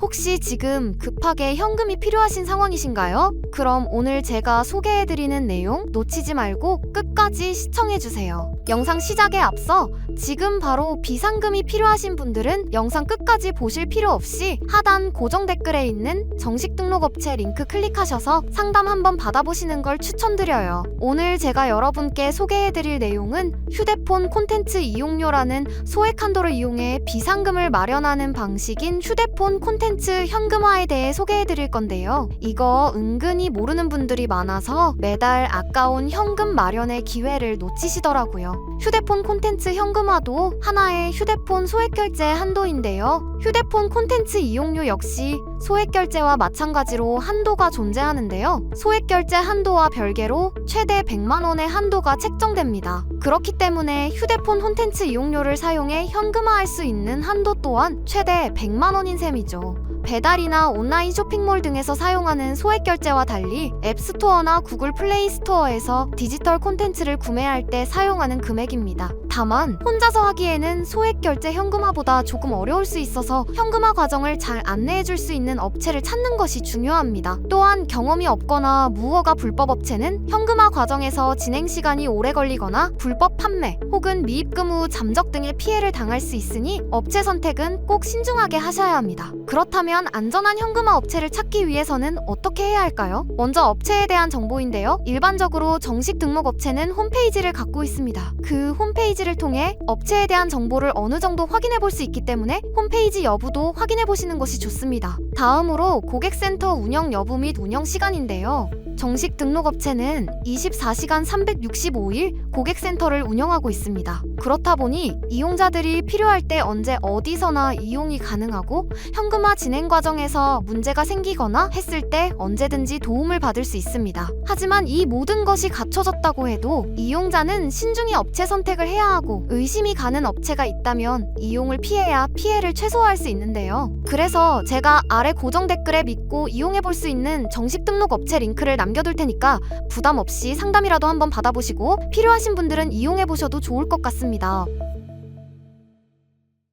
혹시 지금 급하게 현금이 필요하신 상황이신가요? 그럼 오늘 제가 소개해드리는 내용 놓치지 말고 끝까지 시청해주세요. 영상 시작에 앞서 지금 바로 비상금이 필요하신 분들은 영상 끝까지 보실 필요 없이 하단 고정 댓글에 있는 정식 등록업체 링크 클릭하셔서 상담 한번 받아보시는 걸 추천드려요. 오늘 제가 여러분께 소개해드릴 내용은 휴대폰 콘텐츠 이용료라는 소액 한도를 이용해 비상금을 마련하는 방식인 휴대폰 콘텐츠 현금화에 대해 소개해 드릴 건데요. 이거 은근히 모르는 분들이 많아서 매달 아까운 현금 마련의 기회를 놓치시더라고요. 휴대폰 콘텐츠 현금화도 하나의 휴대폰 소액 결제 한도인데요. 휴대폰 콘텐츠 이용료 역시 소액 결제와 마찬가지로 한도가 존재하는데요. 소액 결제 한도와 별개로 최대 100만 원의 한도가 책정됩니다. 그렇기 때문에 휴대폰 콘텐츠 이용료를 사용해 현금화할 수 있는 한도 또한 최대 100만 원인 셈이죠. 배달이나 온라인 쇼핑몰 등에서 사용하는 소액 결제와 달리 앱스토어나 구글 플레이 스토어에서 디지털 콘텐츠를 구매할 때 사용하는 금액입니다. 다만 혼자서 하기에는 소액 결제 현금화보다 조금 어려울 수 있어서 현금화 과정을 잘 안내해 줄 수 있는 업체를 찾는 것이 중요합니다. 또한 경험이 없거나 무허가 불법 업체는 현금화 과정에서 진행 시간이 오래 걸리거나 불법 판매 혹은 미입금 후 잠적 등의 피해를 당할 수 있으니 업체 선택은 꼭 신중하게 하셔야 합니다. 그렇다면 안전한 현금화 업체를 찾기 위해서는 어떻게 해야 할까요? 먼저 업체에 대한 정보인데요. 일반적으로 정식 등록 업체는 홈페이지를 갖고 있습니다. 그 홈페이지를 통해 업체에 대한 정보를 어느 정도 확인해 볼 수 있기 때문에 홈페이지 여부도 확인해 보시는 것이 좋습니다. 다음으로 고객센터 운영 여부 및 운영 시간인데요. 정식 등록 업체는 24시간 365일 고객센터를 운영하고 있습니다. 그렇다 보니 이용자들이 필요할 때 언제 어디서나 이용이 가능하고 현금화 진행 과정에서 문제가 생기거나 했을 때 언제든지 도움을 받을 수 있습니다. 하지만 이 모든 것이 갖춰졌다고 해도 이용자는 신중히 업체 선택을 해야 하고 의심이 가는 업체가 있다면 이용을 피해야 피해를 최소화할 수 있는데요. 그래서 제가 아래 고정 댓글에 믿고 이용해 볼 수 있는 정식 등록 업체 링크를 남겨둘 테니까 부담 없이 상담이라도 한번 받아보시고 필요하신 분들은 이용해 보셔도 좋을 것 같습니다.